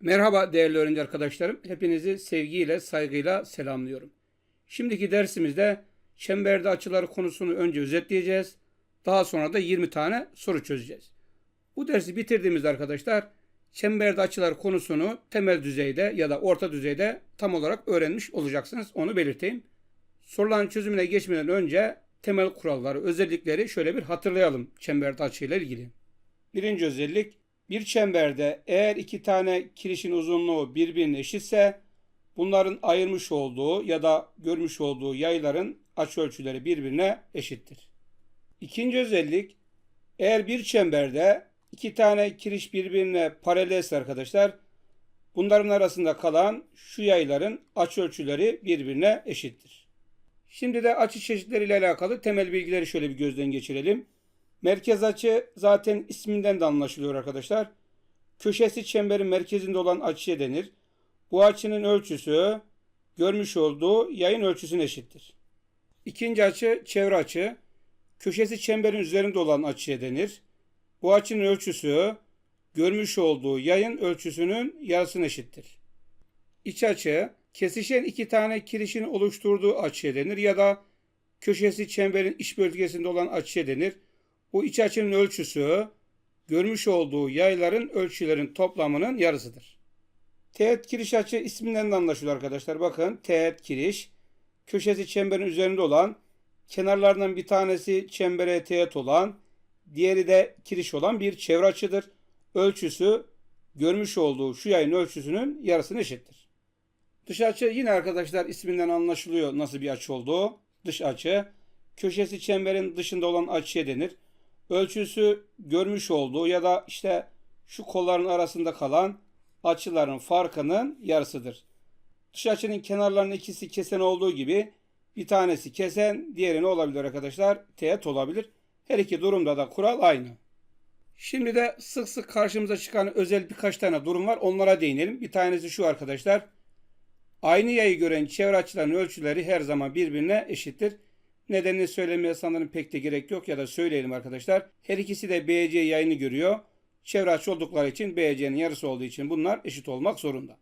Merhaba değerli öğrenci arkadaşlarım. Hepinizi sevgiyle, saygıyla selamlıyorum. Şimdiki dersimizde çemberde açıları konusunu önce özetleyeceğiz. Daha sonra da 20 tane soru çözeceğiz. Bu dersi bitirdiğimizde arkadaşlar çemberde açılar konusunu temel düzeyde ya da orta düzeyde tam olarak öğrenmiş olacaksınız. Onu belirteyim. Soruların çözümüne geçmeden önce temel kuralları, özellikleri şöyle bir hatırlayalım çemberde açıyla ilgili. Birinci özellik bir çemberde eğer iki tane kirişin uzunluğu birbirine eşitse bunların ayırmış olduğu ya da görmüş olduğu yayların açıölçüleri birbirine eşittir. İkinci özellik eğer bir çemberde iki tane kiriş birbirine paralelse arkadaşlar bunların arasında kalan şu yayların açıölçüleri birbirine eşittir. Şimdi de açı çeşitleriyle alakalı temel bilgileri şöyle bir gözden geçirelim. Merkez açı zaten isminden de anlaşılıyor arkadaşlar. Köşesi çemberin merkezinde olan açıya denir. Bu açının ölçüsü görmüş olduğu yayın ölçüsüne eşittir. İkinci açı çevre açı. Köşesi çemberin üzerinde olan açıya denir. Bu açının ölçüsü görmüş olduğu yayın ölçüsünün yarısına eşittir. İç açı kesişen iki tane kirişin oluşturduğu açıya denir ya da köşesi çemberin iç bölgesinde olan açıya denir. Bu iç açının ölçüsü görmüş olduğu yayların ölçülerin toplamının yarısıdır. Teğet kiriş açı isminden de anlaşılıyor arkadaşlar. Bakın teğet kiriş köşesi çemberin üzerinde olan kenarlarından bir tanesi çembere teğet olan diğeri de kiriş olan bir çevre açıdır. Ölçüsü görmüş olduğu şu yayın ölçüsünün yarısına eşittir. Dış açı yine arkadaşlar isminden anlaşılıyor nasıl bir açı olduğu. Dış açı köşesi çemberin dışında olan açıya denir ölçüsü görmüş olduğu ya da işte şu kolların arasında kalan açıların farkının yarısıdır. Dış açının kenarlarının ikisi kesen olduğu gibi bir tanesi kesen, diğeri ne olabilir arkadaşlar? Teğet olabilir. Her iki durumda da kural aynı. Şimdi de sık sık karşımıza çıkan özel birkaç tane durum var. Onlara değinelim. Bir tanesi şu arkadaşlar. Aynı yayı gören çevre açılarının ölçüleri her zaman birbirine eşittir. Nedenini söylemeye sanırım pek de gerek yok ya da söyleyelim arkadaşlar. Her ikisi de BC yayını görüyor. Çevre açı oldukları için BC'nin yarısı olduğu için bunlar eşit olmak zorunda.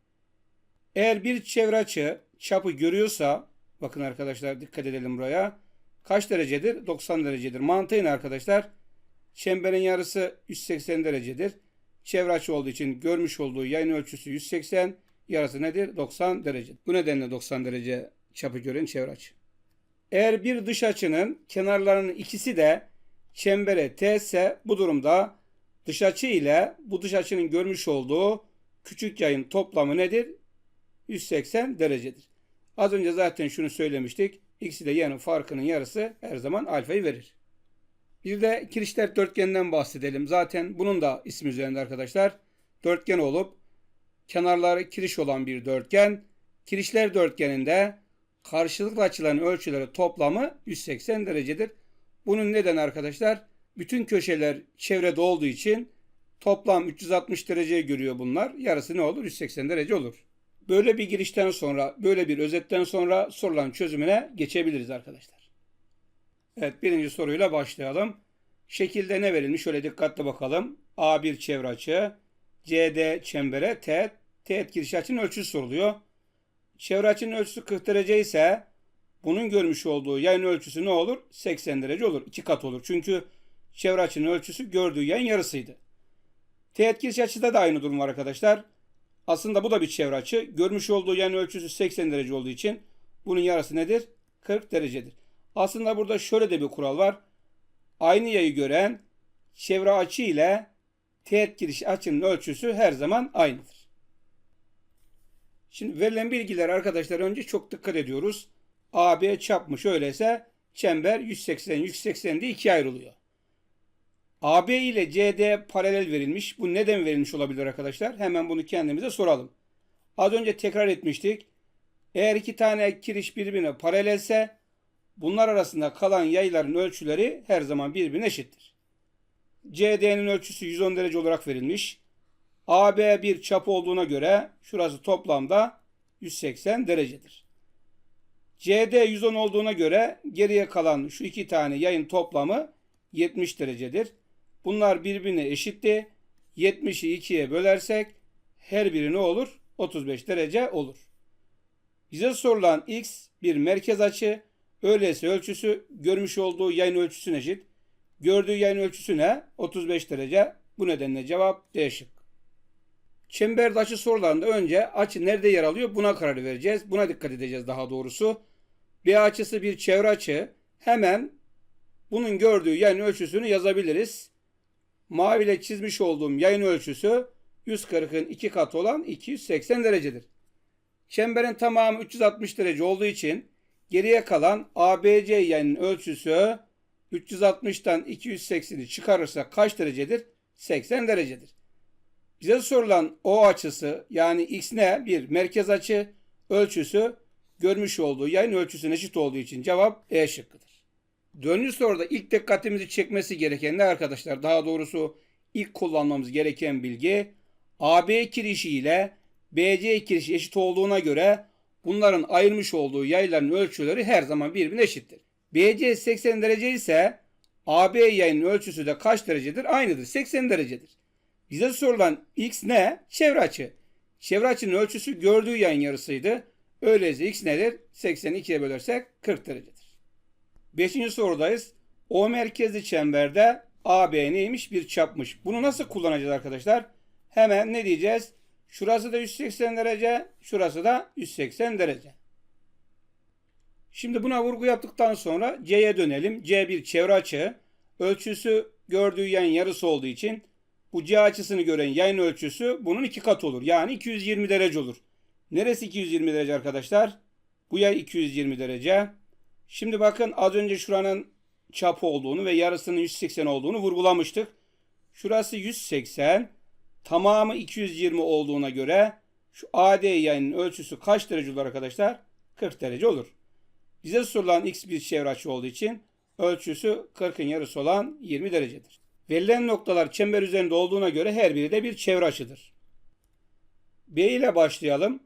Eğer bir çevre açı çapı görüyorsa bakın arkadaşlar dikkat edelim buraya. Kaç derecedir? 90 derecedir. Mantığı ne arkadaşlar? Çemberin yarısı 180 derecedir. Çevre açı olduğu için görmüş olduğu yayın ölçüsü 180. Yarısı nedir? 90 derece. Bu nedenle 90 derece çapı gören çevre açı. Eğer bir dış açının kenarlarının ikisi de çembere teğetse bu durumda dış açı ile bu dış açının görmüş olduğu küçük yayın toplamı nedir? 180 derecedir. Az önce zaten şunu söylemiştik. İkisi de yayının farkının yarısı her zaman alfayı verir. Bir de kirişler dörtgeninden bahsedelim. Zaten bunun da ismi üzerinde arkadaşlar. Dörtgen olup kenarları kiriş olan bir dörtgen. Kirişler dörtgeninde karşılıklı açıların ölçüleri toplamı 180 derecedir. Bunun neden arkadaşlar? Bütün köşeler çevrede olduğu için toplam 360 dereceye görüyor bunlar. Yarısı ne olur? 180 derece olur. Böyle bir girişten sonra, böyle bir özetten sonra soruların çözümüne geçebiliriz arkadaşlar. Evet birinci soruyla başlayalım. Şekilde ne verilmiş? Şöyle dikkatli bakalım. A1 çevre açı, CD çembere, teğet, teğet giriş açının ölçüsü soruluyor. Çevre açının ölçüsü 40 derece ise bunun görmüş olduğu yayın ölçüsü ne olur? 80 derece olur. 2 kat olur. Çünkü çevre açının ölçüsü gördüğü yayın yarısıydı. Teğet açıda da aynı durum var arkadaşlar. Aslında bu da bir çevre açı. Görmüş olduğu yayın ölçüsü 80 derece olduğu için bunun yarısı nedir? 40 derecedir. Aslında burada şöyle de bir kural var. Aynı yayı gören çevre açı ile teğet giriş açının ölçüsü her zaman aynıdır. Şimdi verilen bilgiler arkadaşlar önce çok dikkat ediyoruz. AB çapmış öyleyse çember 180 180 diye ikiye ayrılıyor. AB ile CD paralel verilmiş. Bu neden verilmiş olabilir arkadaşlar? Hemen bunu kendimize soralım. Az önce tekrar etmiştik. Eğer iki tane kiriş birbirine paralelse bunlar arasında kalan yayların ölçüleri her zaman birbirine eşittir. CD'nin ölçüsü 110 derece olarak verilmiş. AB bir çapı olduğuna göre şurası toplamda 180 derecedir. CD 110 olduğuna göre geriye kalan şu iki tane yayın toplamı 70 derecedir. Bunlar birbirine eşitti. 70'i 2'ye bölersek Her biri ne olur? 35 derece olur. Bize sorulan x bir merkez açı. Öyleyse ölçüsü görmüş olduğu yayın ölçüsüne eşit. Gördüğü yayın ölçüsü ne? 35 derece. Bu nedenle cevap D. Çemberde açı sorularında önce açı nerede yer alıyor buna karar vereceğiz. Buna dikkat edeceğiz daha doğrusu. B açısı bir çevre açı. Hemen bunun gördüğü yayın ölçüsünü yazabiliriz. Maviyle çizmiş olduğum yayın ölçüsü 140'ın 2 katı olan 280 derecedir. Çemberin tamamı 360 derece olduğu için geriye kalan ABC yayının ölçüsü 360'tan 280'i çıkarırsa kaç derecedir? 80 derecedir. Bize sorulan O açısı yani X ne? Bir merkez açı ölçüsü görmüş olduğu yayın ölçüsüne eşit olduğu için cevap E şıkkıdır. Dördüncü soruda ilk dikkatimizi çekmesi gereken ne arkadaşlar? Daha doğrusu ilk kullanmamız gereken bilgi AB kirişi ile BC kirişi eşit olduğuna göre bunların ayırmış olduğu yayların ölçüleri her zaman birbirine eşittir. BC 80 derece ise AB yayının ölçüsü de kaç derecedir? Aynıdır. 80 derecedir. Bize sorulan x ne? Çevre açı. Çevre açının ölçüsü gördüğü yayın yarısıydı. Öyleyse x nedir? 82'ye bölersek 40 derecedir. Beşinci sorudayız. O merkezli çemberde AB neymiş? Bir çapmış. Bunu nasıl kullanacağız arkadaşlar? Hemen ne diyeceğiz? Şurası da 180 derece, şurası da 180 derece. Şimdi buna vurgu yaptıktan sonra C'ye dönelim. C bir çevre açı. Ölçüsü gördüğü yayın yarısı olduğu için bu C açısını gören yayın ölçüsü bunun iki katı olur. Yani 220 derece olur. Neresi 220 derece arkadaşlar? Bu yay 220 derece. Şimdi bakın az önce şuranın çapı olduğunu ve yarısının 180 olduğunu vurgulamıştık. Şurası 180. Tamamı 220 olduğuna göre şu AD yayının ölçüsü kaç derece olur arkadaşlar? 40 derece olur. Bize sorulan x bir çevre açı olduğu için ölçüsü 40'ın yarısı olan 20 derecedir. Verilen noktalar çember üzerinde olduğuna göre her biri de bir çevre açıdır. B ile başlayalım.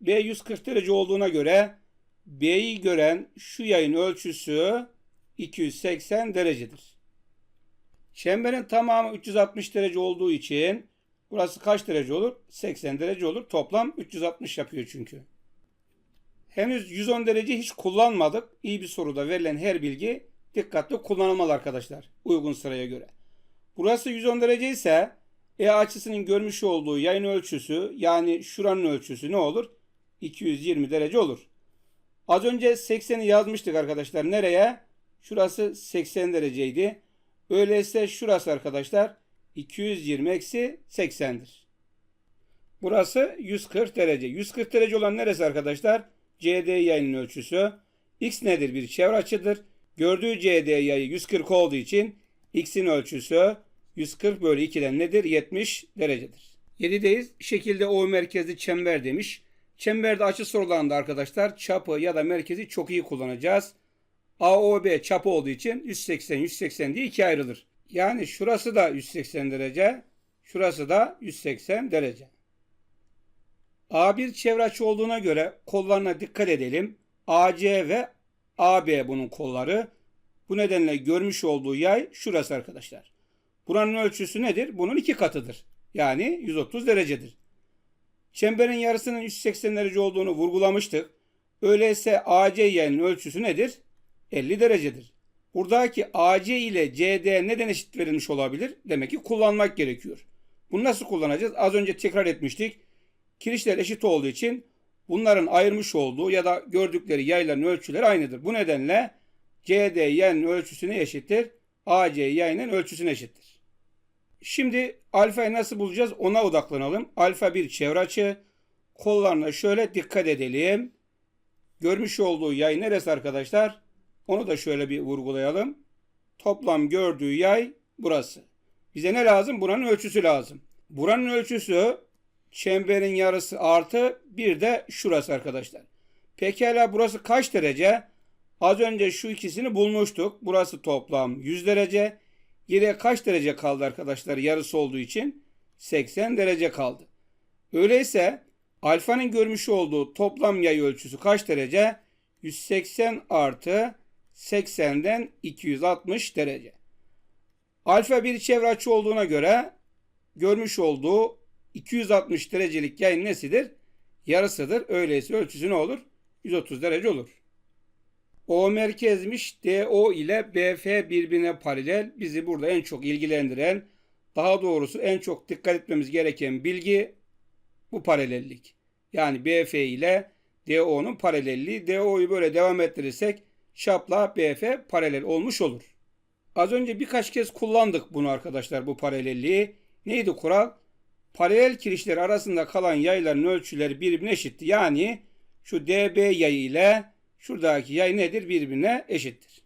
B 140 derece olduğuna göre B'yi gören şu yayın ölçüsü 280 derecedir. Çemberin tamamı 360 derece olduğu için burası kaç derece olur? 80 derece olur. Toplam 360 yapıyor çünkü. Henüz 110 derece hiç kullanmadık. İyi bir soruda verilen her bilgi dikkatli kullanılmalı arkadaşlar. Uygun sıraya göre. Burası 110 derece ise E açısının görmüş olduğu yayın ölçüsü yani şuranın ölçüsü ne olur? 220 derece olur. Az önce 80'i yazmıştık arkadaşlar. Nereye? Şurası 80 dereceydi. Öyleyse şurası arkadaşlar 220 eksi 80'dir. Burası 140 derece. 140 derece olan neresi arkadaşlar? CD yayının ölçüsü. X nedir? Bir çevre açıdır. Gördüğü CD yayı 140 olduğu için X'in ölçüsü 140 bölü 2'den nedir? 70 derecedir. 7'deyiz. Şekilde O merkezli çember demiş. Çemberde açı sorularında arkadaşlar çapı ya da merkezi çok iyi kullanacağız. AOB çapı olduğu için 180 180 diye ikiye ayrılır. Yani şurası da 180 derece, şurası da 180 derece. A1 çevre açı olduğuna göre kollarına dikkat edelim. AC ve AB bunun kolları. Bu nedenle görmüş olduğu yay şurası arkadaşlar. Buranın ölçüsü nedir? Bunun iki katıdır. Yani 130 derecedir. Çemberin yarısının 180 derece olduğunu vurgulamıştık. Öyleyse AC yayının ölçüsü nedir? 50 derecedir. Buradaki AC ile CD neden eşit verilmiş olabilir? Demek ki kullanmak gerekiyor. Bunu nasıl kullanacağız? Az önce tekrar etmiştik. Kirişler eşit olduğu için bunların ayırmış olduğu ya da gördükleri yayların ölçüleri aynıdır. Bu nedenle CD yayının ölçüsüne eşittir. AC yayının ölçüsüne eşittir. Şimdi alfayı nasıl bulacağız ona odaklanalım. Alfa bir çevre açı. Kollarına şöyle dikkat edelim. Görmüş olduğu yay neresi arkadaşlar? Onu da şöyle bir vurgulayalım. Toplam gördüğü yay burası. Bize ne lazım? Buranın ölçüsü lazım. Buranın ölçüsü çemberin yarısı artı bir de şurası arkadaşlar. Pekala burası kaç derece? Az önce şu ikisini bulmuştuk. Burası toplam 100 derece. Geriye kaç derece kaldı arkadaşlar yarısı olduğu için? 80 derece kaldı. Öyleyse alfanın görmüş olduğu toplam yay ölçüsü kaç derece? 180 artı 80'den 260 derece. Alfa bir çevre açı olduğuna göre görmüş olduğu 260 derecelik yayın nesidir? Yarısıdır. Öyleyse ölçüsü ne olur? 130 derece olur. O merkezmiş DO ile BF birbirine paralel. Bizi burada en çok ilgilendiren, daha doğrusu en çok dikkat etmemiz gereken bilgi bu paralellik. Yani BF ile DO'nun paralelliği. DO'yu böyle devam ettirirsek çapla BF paralel olmuş olur. Az önce birkaç kez kullandık bunu arkadaşlar bu paralelliği. Neydi kural? Paralel kirişler arasında kalan yayların ölçüleri birbirine eşitti. Yani şu DB yayı ile şuradaki yay nedir? Birbirine eşittir.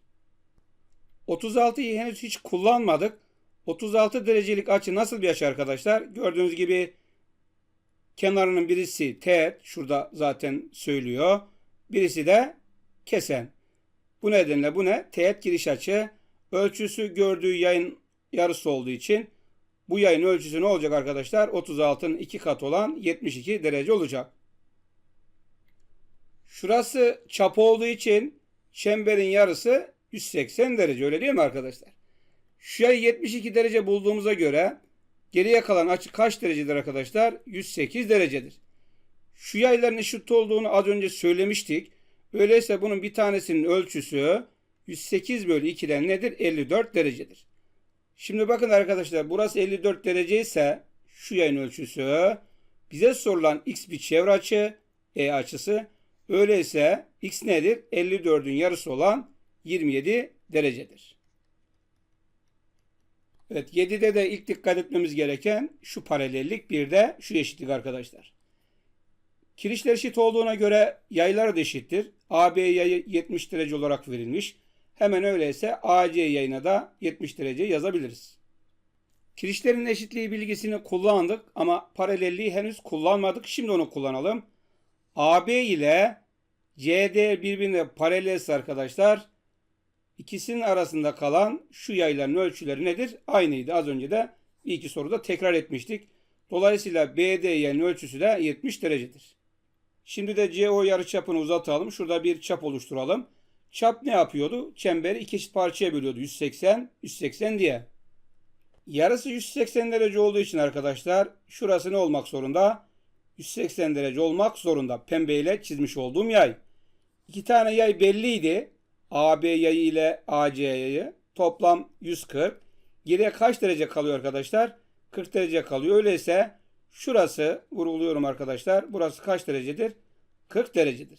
36'yı henüz hiç kullanmadık. 36 derecelik açı nasıl bir açı arkadaşlar? Gördüğünüz gibi kenarının birisi teğet. Şurada zaten söylüyor. Birisi de kesen. Bu nedenle bu ne? Teğet giriş açı. Ölçüsü gördüğü yayın yarısı olduğu için bu yayın ölçüsü ne olacak arkadaşlar? 36'nın 2 katı olan 72 derece olacak. Şurası çap olduğu için çemberin yarısı 180 derece öyle değil mi arkadaşlar? Şu yayı 72 derece bulduğumuza göre geriye kalan açı kaç derecedir arkadaşlar? 108 derecedir. Şu yayların eşit olduğunu az önce söylemiştik. Öyleyse bunun bir tanesinin ölçüsü 108 bölü 2'den nedir? 54 derecedir. Şimdi bakın arkadaşlar burası 54 derece ise şu yayın ölçüsü bize sorulan x bir çevre açı E açısı öyleyse x nedir? 54'ün yarısı olan 27 derecedir. Evet 7'de de ilk dikkat etmemiz gereken şu paralellik bir de şu eşitlik arkadaşlar. Kirişler eşit olduğuna göre yaylar da eşittir. AB yayı 70 derece olarak verilmiş. Hemen öyleyse AC yayına da 70 derece yazabiliriz. Kirişlerin eşitliği bilgisini kullandık ama paralelliği henüz kullanmadık. Şimdi onu kullanalım. AB ile CD birbirine paralelse arkadaşlar ikisinin arasında kalan şu yayların ölçüleri nedir? Aynıydı. Az önce de bir iki soruda tekrar etmiştik. Dolayısıyla BD yayının ölçüsü de 70 derecedir. Şimdi de CO yarıçapını uzatalım. Şurada bir çap oluşturalım. Çap ne yapıyordu? Çemberi iki eşit parçaya bölüyordu. 180, 180 diye. Yarısı 180 derece olduğu için arkadaşlar şurası ne olmak zorunda? 180 derece olmak zorunda. Pembeyle çizmiş olduğum yay. İki tane yay belliydi. AB yayı ile AC yayı. Toplam 140. Geriye kaç derece kalıyor arkadaşlar? 40 derece kalıyor. Öyleyse şurası vurguluyorum arkadaşlar. Burası kaç derecedir? 40 derecedir.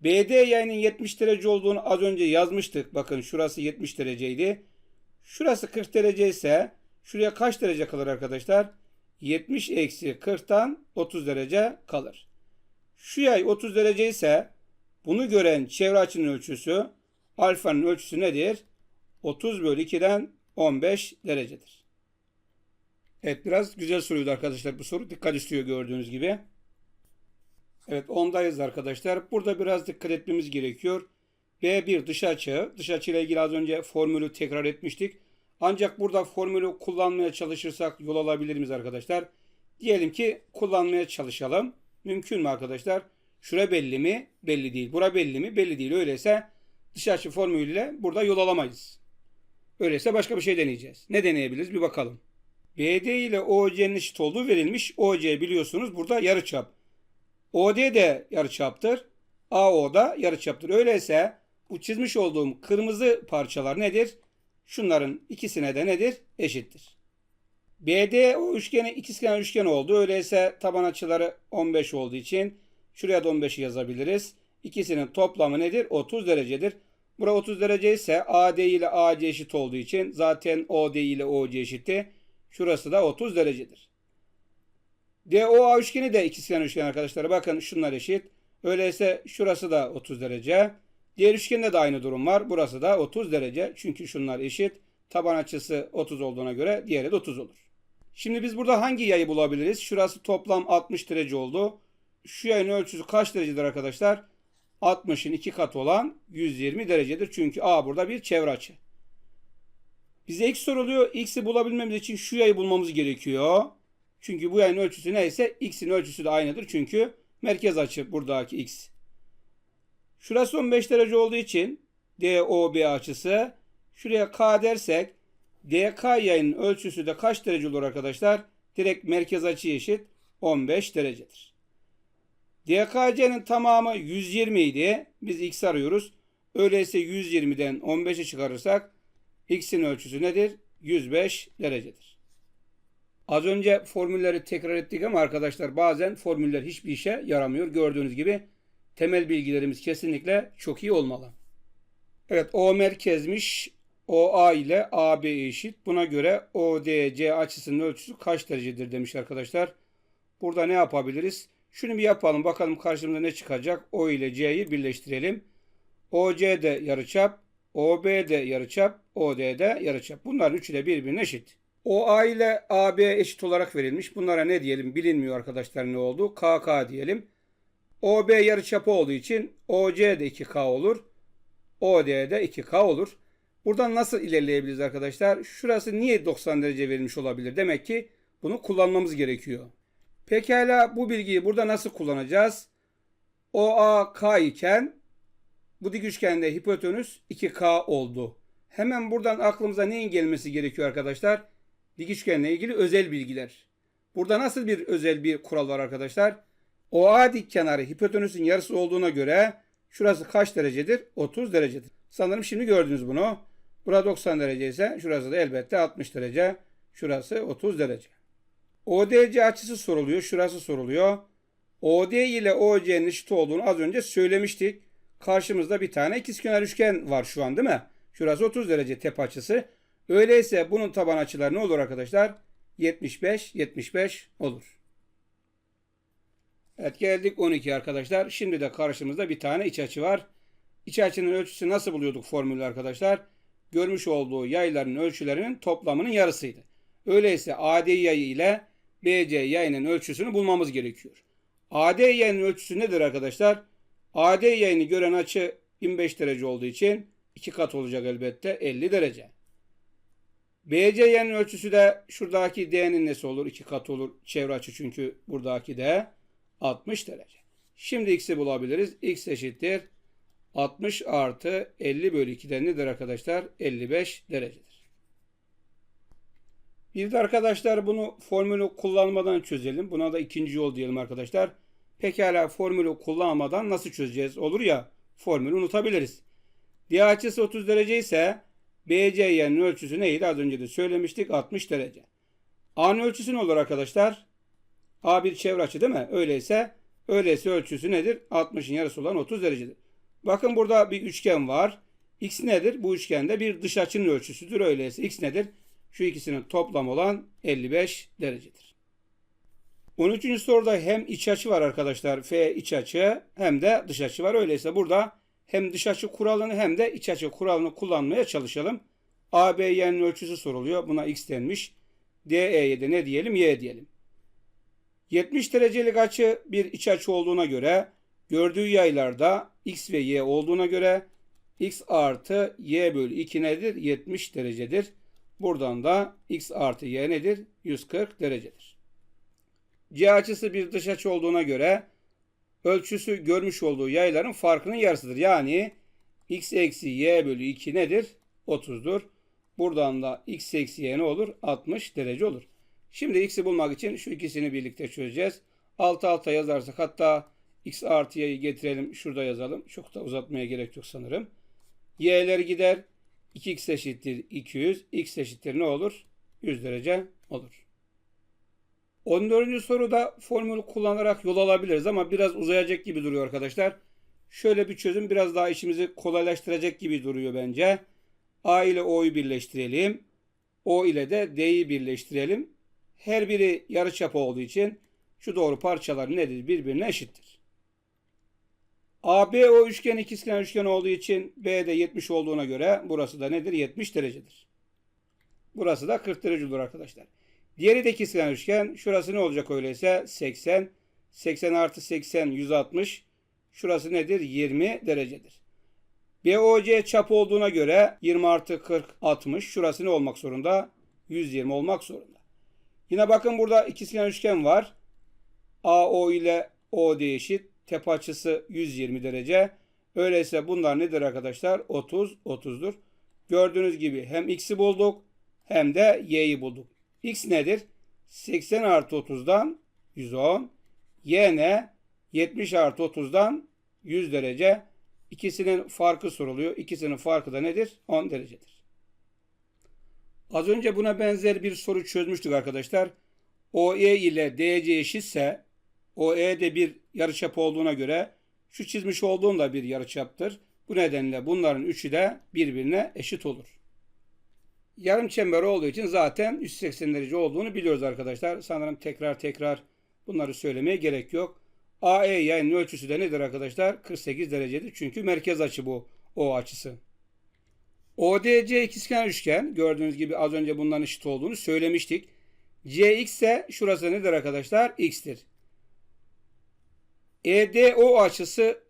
BD yayının 70 derece olduğunu az önce yazmıştık. Bakın şurası 70 dereceydi. Şurası 40 derece ise şuraya kaç derece kalır arkadaşlar? 70 eksi 40'tan 30 derece kalır. Şu yay 30 derece ise bunu gören çevre açının ölçüsü alfanın ölçüsü nedir? 30 bölü 2'den 15 derecedir. Evet biraz güzel soruydu arkadaşlar bu soru. Dikkat istiyor gördüğünüz gibi. Evet ondayız arkadaşlar. Burada biraz dikkat etmemiz gerekiyor. B1 dış açı. Dış açı ile ilgili az önce formülü tekrar etmiştik. Ancak burada formülü kullanmaya çalışırsak yol alabilir miyiz arkadaşlar? Diyelim ki kullanmaya çalışalım. Mümkün mü arkadaşlar? Şura belli mi? Belli değil. Bura belli mi? Belli değil. Öyleyse dış açı formülüyle burada yol alamayız. Öyleyse başka bir şey deneyeceğiz. Ne deneyebiliriz? Bir bakalım. BD ile OC'nin eşit olduğu verilmiş. OC biliyorsunuz burada yarıçap. OD de yarıçaptır. AO da yarıçaptır. Öyleyse bu çizmiş olduğum kırmızı parçalar nedir? Şunların ikisine de nedir? Eşittir. BD o üçgeni ikizkenar üçgen oldu. Öyleyse taban açıları 15 olduğu için şuraya da 15'i yazabiliriz. İkisinin toplamı nedir? 30 derecedir. Bura 30 derece ise AD ile AC eşit olduğu için zaten OD ile OC eşitti. Şurası da 30 derecedir. DOA üçgeni de ikizkenar üçgen arkadaşlar. Bakın şunlar eşit. Öyleyse şurası da 30 derece. Diğer üçgende de aynı durum var. Burası da 30 derece. Çünkü şunlar eşit. Taban açısı 30 olduğuna göre diğeri de 30 olur. Şimdi biz burada hangi yayı bulabiliriz? Şurası toplam 60 derece oldu. Şu yayın ölçüsü kaç derecedir arkadaşlar? 60'ın 2 katı olan 120 derecedir. Çünkü A burada bir çevre açı. Bize x soruluyor. X'i bulabilmemiz için şu yayı bulmamız gerekiyor. Çünkü bu yayın ölçüsü neyse x'in ölçüsü de aynıdır. Çünkü merkez açı buradaki x. Şurası 15 derece olduğu için DOB açısı şuraya K dersek DK yayının ölçüsü de kaç derece olur arkadaşlar? Direkt merkez açı eşit 15 derecedir. DKC'nin tamamı 120 idi. Biz x arıyoruz. Öyleyse 120'den 15'i çıkarırsak x'in ölçüsü nedir? 105 derecedir. Az önce formülleri tekrar ettik ama arkadaşlar bazen formüller hiçbir işe yaramıyor. Gördüğünüz gibi temel bilgilerimiz kesinlikle çok iyi olmalı. Evet O merkezmiş. OA ile AB eşit. Buna göre ODC açısının ölçüsü kaç derecedir demiş arkadaşlar. Burada ne yapabiliriz? Şunu bir yapalım. Bakalım karşımıza ne çıkacak. O ile C'yi birleştirelim. OC de yarıçap, OB de yarıçap, OD de yarıçap. Bunların üçü de birbirine eşit. OA ile AB eşit olarak verilmiş. Bunlara ne diyelim bilinmiyor arkadaşlar ne oldu. KK diyelim. OB yarıçapı olduğu için OC de 2K olur. OD de 2K olur. Buradan nasıl ilerleyebiliriz arkadaşlar? Şurası niye 90 derece verilmiş olabilir? Demek ki bunu kullanmamız gerekiyor. Pekala bu bilgiyi burada nasıl kullanacağız? OA K iken bu dik üçgende hipotenüs 2K oldu. Hemen buradan aklımıza neyin gelmesi gerekiyor arkadaşlar? Dik üçgenle ilgili özel bilgiler. Burada nasıl bir özel bir kural var arkadaşlar? OA dik kenarı hipotenüsün yarısı olduğuna göre şurası kaç derecedir? 30 derecedir. Sanırım şimdi gördünüz bunu. Burada 90 derece ise şurası da elbette 60 derece. Şurası 30 derece. ODC açısı soruluyor. Şurası soruluyor. OD ile OC'nin eşit olduğunu az önce söylemiştik. Karşımızda bir tane ikizkenar üçgen var şu an değil mi? Şurası 30 derece tepe açısı. Öyleyse bunun taban açıları ne olur arkadaşlar? 75, 75 olur. Evet geldik 12 arkadaşlar. Şimdi de karşımızda bir tane iç açı var. İç açının ölçüsü nasıl buluyorduk formülü arkadaşlar? Görmüş olduğu yayların ölçülerinin toplamının yarısıydı. Öyleyse AD yayı ile BC yayının ölçüsünü bulmamız gerekiyor. AD yayının ölçüsü nedir arkadaşlar? AD yayını gören açı 25 derece olduğu için 2 kat olacak elbette 50 derece. BC yayının ölçüsü de şuradaki D'nin nesi olur? 2 kat olur. Çevre açı çünkü buradaki D 60 derece. Şimdi x'i bulabiliriz. x eşittir 60 artı 50 bölü 2'den nedir arkadaşlar? 55 derecedir. Bir de arkadaşlar bunu formülü kullanmadan çözelim. Buna da ikinci yol diyelim arkadaşlar. Pekala formülü kullanmadan nasıl çözeceğiz? Olur ya formülü unutabiliriz. D açısı 30 derece ise BC yerinin ölçüsü neydi? Az önce de söylemiştik 60 derece. A'nın ölçüsü ne olur arkadaşlar? A bir çevre açı değil mi? Öyleyse öyleyse ölçüsü nedir? 60'ın yarısı olan 30 derecedir. Bakın burada bir üçgen var. X nedir? Bu üçgende bir dış açının ölçüsüdür. Öyleyse X nedir? Şu ikisinin toplam olan 55 derecedir. 13. soruda hem iç açı var arkadaşlar. F iç açı hem de dış açı var. Öyleyse burada hem dış açı kuralını hem de iç açı kuralını kullanmaya çalışalım. AB'nin ölçüsü soruluyor. Buna x denmiş. DE'ye de ne diyelim? Y diyelim. 70 derecelik açı bir iç açı olduğuna göre gördüğü yaylarda x ve y olduğuna göre x artı y bölü 2 nedir? 70 derecedir. Buradan da x artı y nedir? 140 derecedir. C açısı bir dış açı olduğuna göre ölçüsü görmüş olduğu yayların farkının yarısıdır. Yani x eksi y bölü 2 nedir? 30'dur. Buradan da x eksi y ne olur? 60 derece olur. Şimdi x'i bulmak için şu ikisini birlikte çözeceğiz. Alt alta yazarsak hatta x artı y'yi getirelim. Şurada yazalım. Çok da uzatmaya gerek yok sanırım. y'ler gider. 2x eşittir 200. x eşittir ne olur? 100 derece olur. 14. soruda formülü kullanarak yol alabiliriz ama biraz uzayacak gibi duruyor arkadaşlar. Şöyle bir çözüm biraz daha işimizi kolaylaştıracak gibi duruyor bence. A ile O'yu birleştirelim. O ile de D'yi birleştirelim. Her biri yarıçapı olduğu için şu doğru parçalar nedir? Birbirine eşittir. AB o üçgen ikizkenar üçgen olduğu için B'de 70 olduğuna göre burası da nedir? 70 derecedir. Burası da 40 derece olur arkadaşlar. Diğeri de ikizkenar üçgen. Şurası ne olacak öyleyse? 80. 80 artı 80 160. Şurası nedir? 20 derecedir. BOC çap olduğuna göre 20 artı 40 60. Şurası ne olmak zorunda? 120 olmak zorunda. Yine bakın burada ikizkenar üçgen var. AO ile OD eşit. Tepe açısı 120 derece. Öyleyse bunlar nedir arkadaşlar? 30, 30'dur. Gördüğünüz gibi hem x'i bulduk hem de y'yi bulduk. x nedir? 80 artı 30'dan 110. Y ne? 70 artı 30'dan 100 derece. İkisinin farkı soruluyor. İkisinin farkı da nedir? 10 derecedir. Az önce buna benzer bir soru çözmüştük arkadaşlar. OE ile DC eşitse OE de bir yarıçap olduğuna göre şu çizmiş olduğum da bir yarıçaptır. Bu nedenle bunların üçü de birbirine eşit olur. Yarım çember olduğu için zaten 180 derece olduğunu biliyoruz arkadaşlar. Sanırım tekrar tekrar bunları söylemeye gerek yok. AE yayının ölçüsü de nedir arkadaşlar? 48 derecedir. Çünkü merkez açı bu. O açısı. ODC ikizkenar üçgen gördüğünüz gibi az önce bundan eşit olduğunu söylemiştik. CX ise şurası nedir arkadaşlar? X'tir. EDO açısı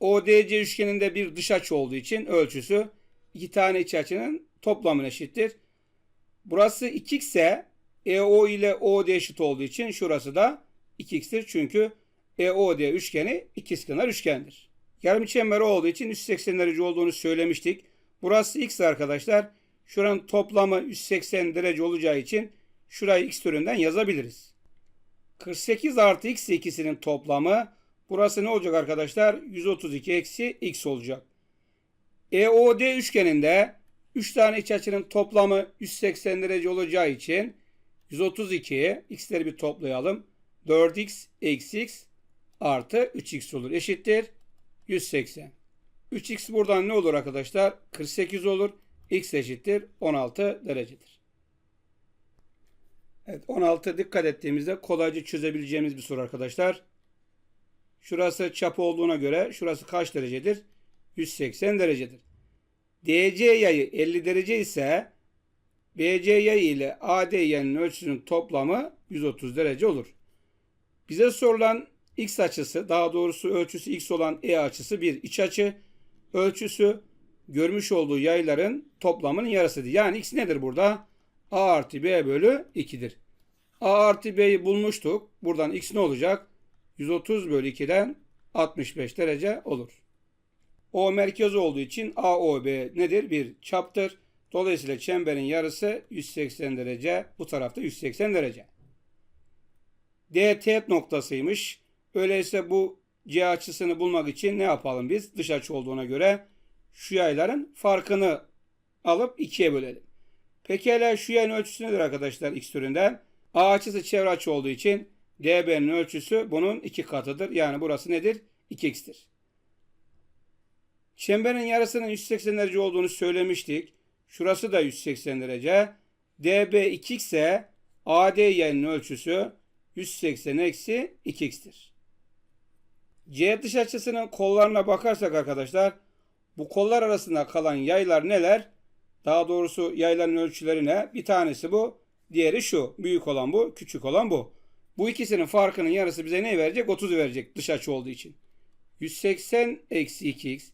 ODC üçgeninde bir dış açı olduğu için ölçüsü iki tane iç açının toplamına eşittir. Burası 2x ise EO ile OD eşit olduğu için şurası da 2x'tir. Çünkü EOD üçgeni ikizkenar üçgendir. Yarım çember olduğu için 180 derece olduğunu söylemiştik. Burası x arkadaşlar. Şuranın toplamı 180 derece olacağı için şurayı x türünden yazabiliriz. 48 artı x ikisinin toplamı burası ne olacak arkadaşlar? 132 eksi x olacak. EOD üçgeninde 3 tane iç açının toplamı 180 derece olacağı için 132 x'leri bir toplayalım. 4x eksi x artı 3x olur. Eşittir 180. 3x buradan ne olur arkadaşlar? 48 olur. x eşittir 16 derecedir. Evet 16 dikkat ettiğimizde kolayca çözebileceğimiz bir soru arkadaşlar. Şurası çap olduğuna göre şurası kaç derecedir? 180 derecedir. DC yayı 50 derece ise BC yayı ile AD yayının ölçüsünün toplamı 130 derece olur. Bize sorulan x açısı daha doğrusu ölçüsü x olan E açısı bir iç açı. Ölçüsü görmüş olduğu yayların toplamının yarısıdır. Yani x nedir burada? A artı B bölü 2'dir. A artı B'yi bulmuştuk. Buradan x ne olacak? 130 bölü 2'den 65 derece olur. O merkez olduğu için AOB nedir? Bir çaptır. Dolayısıyla çemberin yarısı 180 derece. Bu tarafta 180 derece. D teğet noktasıymış. Öyleyse bu C açısını bulmak için ne yapalım biz? Dış açı olduğuna göre şu yayların farkını alıp ikiye bölelim. Pekala şu yayın ölçüsü nedir arkadaşlar x türünden? A açısı çevre açı olduğu için DB'nin ölçüsü bunun iki katıdır. Yani burası nedir? 2x'tir. Çemberin yarısının 180 derece olduğunu söylemiştik. Şurası da 180 derece. DB 2x ise AD yayının ölçüsü 180 eksi 2x'tir. C dış açısının kollarına bakarsak arkadaşlar bu kollar arasında kalan yaylar neler? Daha doğrusu yayların ölçüleri ne? Bir tanesi bu. Diğeri şu. Büyük olan bu. Küçük olan bu. Bu ikisinin farkının yarısı bize ne verecek? 30 verecek dış açı olduğu için. 180 eksi 2x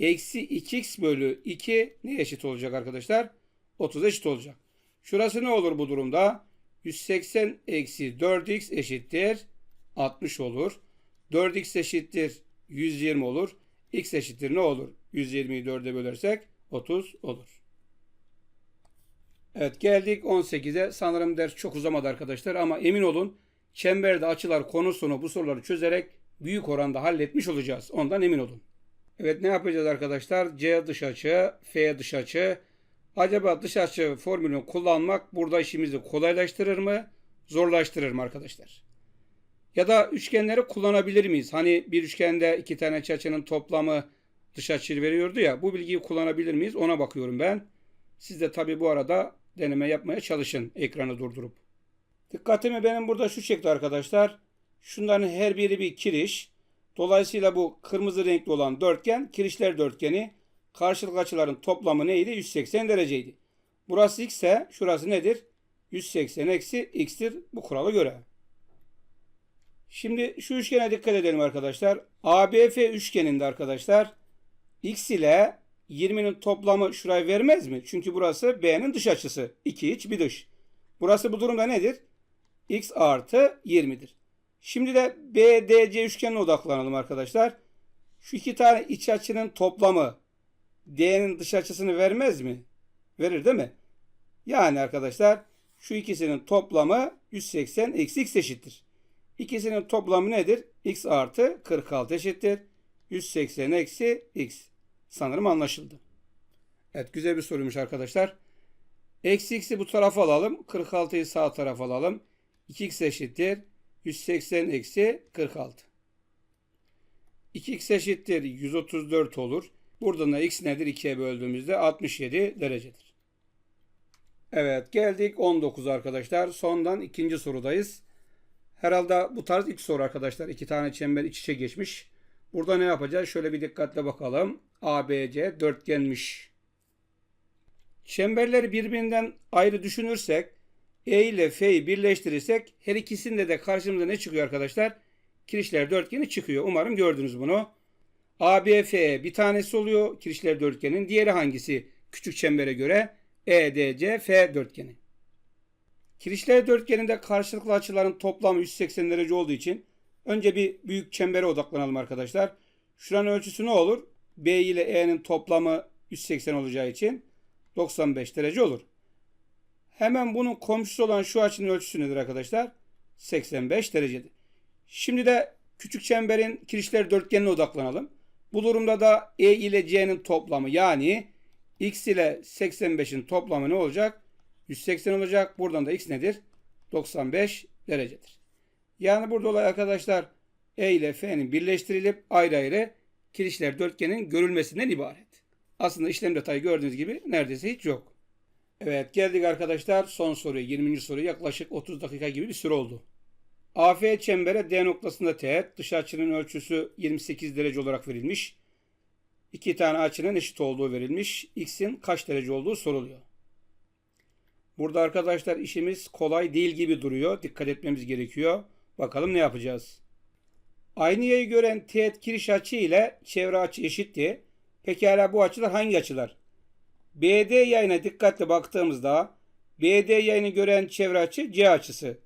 eksi 2x bölü 2 ne eşit olacak arkadaşlar? 30 eşit olacak. Şurası ne olur bu durumda? 180 eksi 4x eşittir 60 olur. 4x eşittir 120 olur. x eşittir ne olur? 120'yi 4'e bölersek 30 olur. Evet geldik 18'e. Sanırım ders çok uzamadı arkadaşlar ama emin olun çemberde açılar konusunu bu soruları çözerek büyük oranda halletmiş olacağız. Ondan emin olun. Evet ne yapacağız arkadaşlar? C dış açı, F dış açı. Acaba dış açı formülünü kullanmak burada işimizi kolaylaştırır mı? Zorlaştırır mı arkadaşlar? Ya da üçgenleri kullanabilir miyiz? Hani bir üçgende iki tane açının toplamı dış açıyı veriyordu ya. Bu bilgiyi kullanabilir miyiz? Ona bakıyorum ben. Siz de tabi bu arada deneme yapmaya çalışın ekranı durdurup. Dikkatimi benim burada şu çekti arkadaşlar. Şunların her biri bir kiriş. Dolayısıyla bu kırmızı renkli olan dörtgen kirişler dörtgeni. Karşılık açıların toplamı neydi? 180 dereceydi. Burası x ise şurası nedir? 180 eksi x'tir bu kurala göre. Şimdi şu üçgene dikkat edelim arkadaşlar. ABF üçgeninde arkadaşlar x ile 20'nin toplamı şurayı vermez mi? Çünkü burası B'nin dış açısı. 2 iç bir dış. Burası bu durumda nedir? x artı 20'dir. Şimdi de BDC üçgenine odaklanalım arkadaşlar. Şu iki tane iç açının toplamı D'nin dış açısını vermez mi? Verir değil mi? Yani arkadaşlar şu ikisinin toplamı 180 eksi x eşittir. İkisinin toplamı nedir? x artı 46 eşittir. 180 eksi x. Sanırım anlaşıldı. Evet güzel bir soruymuş arkadaşlar. Eksi x'i bu tarafa alalım. 46'yı sağ tarafa alalım. 2x eşittir. 180 eksi 46. 2x eşittir 134 olur. Buradan da x nedir? 2'ye böldüğümüzde 67 derecedir. Evet geldik 19 arkadaşlar. Sondan ikinci sorudayız. Herhalde bu tarz ilk soru arkadaşlar. İki tane çember iç içe geçmiş. Burada ne yapacağız? Şöyle bir dikkatle bakalım. ABC dörtgenmiş. Çemberleri birbirinden ayrı düşünürsek E ile F'yi birleştirirsek her ikisinde de karşımıza ne çıkıyor arkadaşlar? Kirişler dörtgeni çıkıyor. Umarım gördünüz bunu. ABF bir tanesi oluyor kirişler dörtgenin. Diğeri hangisi? Küçük çembere göre EDC F dörtgeni. Kirişler dörtgeninde karşılıklı açıların toplamı 180 derece olduğu için önce bir büyük çembere odaklanalım arkadaşlar. Şuranın ölçüsü ne olur? B ile E'nin toplamı 180 olacağı için 95 derece olur. Hemen bunun komşusu olan şu açının ölçüsü nedir arkadaşlar? 85 derecedir. Şimdi de küçük çemberin kirişler dörtgenine odaklanalım. Bu durumda da E ile C'nin toplamı yani X ile 85'in toplamı ne olacak? 180 olacak. Buradan da X nedir? 95 derecedir. Yani burada olay arkadaşlar E ile F'nin birleştirilip ayrı ayrı kirişler dörtgenin görülmesinden ibaret. Aslında işlem detayı gördüğünüz gibi neredeyse hiç yok. Evet geldik arkadaşlar son soruya 20. soru yaklaşık 30 dakika gibi bir süre oldu. AF çembere D noktasında teğet dış açının ölçüsü 28 derece olarak verilmiş. İki tane açının eşit olduğu verilmiş. X'in kaç derece olduğu soruluyor. Burada arkadaşlar işimiz kolay değil gibi duruyor. Dikkat etmemiz gerekiyor. Bakalım ne yapacağız. Aynı yayı gören teğet kiriş açı ile çevre açı eşitti. Pekala bu açılar hangi açılar? BD yayına dikkatle baktığımızda BD yayını gören çevre açı C açısı.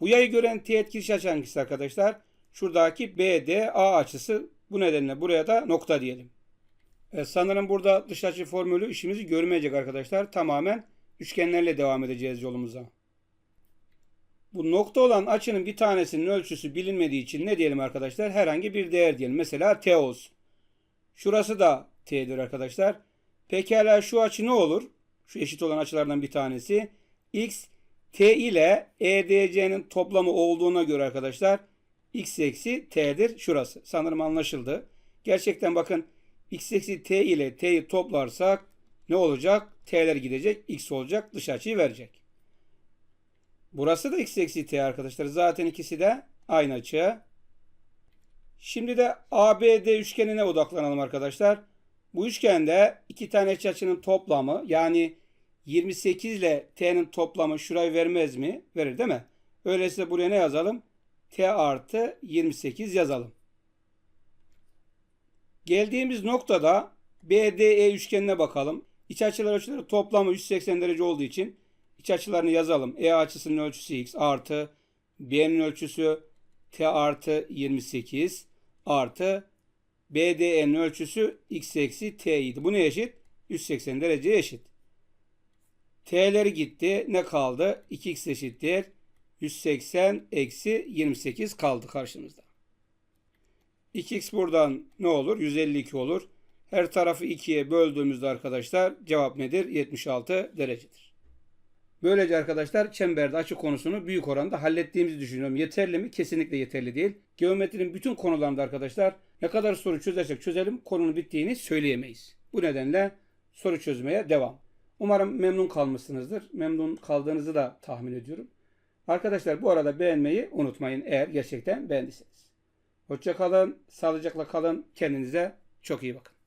Bu yayı gören teğet kiriş açı hangisi arkadaşlar? Şuradaki BDA açısı. Bu nedenle buraya da nokta diyelim. Evet, sanırım burada dış açı formülü işimizi görmeyecek arkadaşlar. Tamamen üçgenlerle devam edeceğiz yolumuza. Bu nokta olan açının bir tanesinin ölçüsü bilinmediği için ne diyelim arkadaşlar? Herhangi bir değer diyelim. Mesela T olsun. Şurası da T'dir arkadaşlar. Pekala şu açı ne olur? Şu eşit olan açılardan bir tanesi. X T ile EDC'nin toplamı olduğuna göre arkadaşlar X eksi T'dir şurası. Sanırım anlaşıldı. Gerçekten bakın X eksi T ile T'yi toplarsak ne olacak? T'ler gidecek. X olacak. Dış açıyı verecek. Burası da X eksi T arkadaşlar. Zaten ikisi de aynı açı. Şimdi de ABD üçgenine odaklanalım arkadaşlar. Bu üçgende iki tane iç açının toplamı yani 28 ile T'nin toplamı şurayı vermez mi? Verir değil mi? Öyleyse buraya ne yazalım? T artı 28 yazalım. Geldiğimiz noktada BDE üçgenine bakalım. İç açılar ölçüleri toplamı 180 derece olduğu için iç açılarını yazalım. E açısının ölçüsü x artı B'nin ölçüsü T artı 28 artı BDE'nin ölçüsü x eksi t idi. Bu ne eşit? 180 dereceye eşit. T'leri gitti. Ne kaldı? 2x eşittir. 180 eksi 28 kaldı karşımızda. 2x buradan ne olur? 152 olur. Her tarafı 2'ye böldüğümüzde arkadaşlar cevap nedir? 76 derecedir. Böylece arkadaşlar çemberde açı konusunu büyük oranda hallettiğimizi düşünüyorum. Yeterli mi? Kesinlikle yeterli değil. Geometrinin bütün konularında arkadaşlar ne kadar soru çözersek çözelim konunun bittiğini söyleyemeyiz. Bu nedenle soru çözmeye devam. Umarım memnun kalmışsınızdır. Memnun kaldığınızı da tahmin ediyorum. Arkadaşlar bu arada beğenmeyi unutmayın eğer gerçekten beğendiyseniz. Hoşça kalın, sağlıcakla kalın. Kendinize çok iyi bakın.